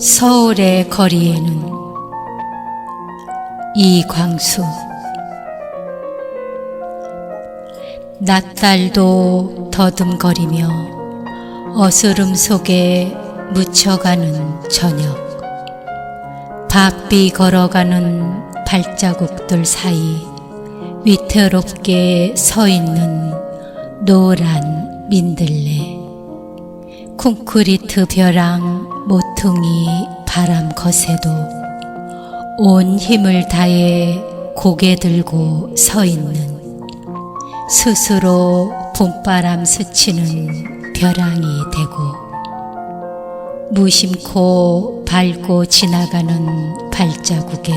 서울의 거리에는 이광수 낮달도 더듬거리며 어스름 속에 묻혀가는 저녁 바삐 걸어가는 발자국들 사이 위태롭게 서 있는 노란 민들레 콘크리트 벼랑 모퉁이 바람 거세도 온 힘을 다해 고개 들고 서 있는 스스로 봄바람 스치는 벼랑이 되고 무심코 밟고 지나가는 발자국에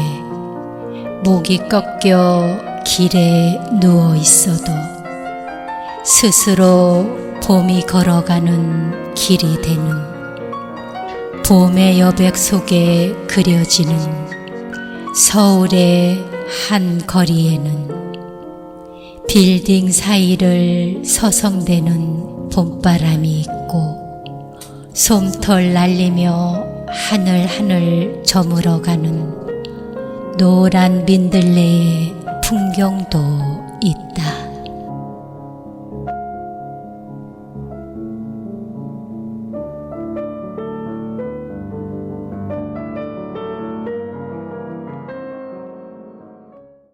목이 꺾여 길에 누워 있어도 스스로 봄이 걸어가는 길이 되는 봄의 여백 속에 그려지는 서울의 한 거리에는 빌딩 사이를 서성대는 봄바람이 있고 솜털 날리며 하늘 하늘 저물어가는 노란 민들레의 풍경도 있다.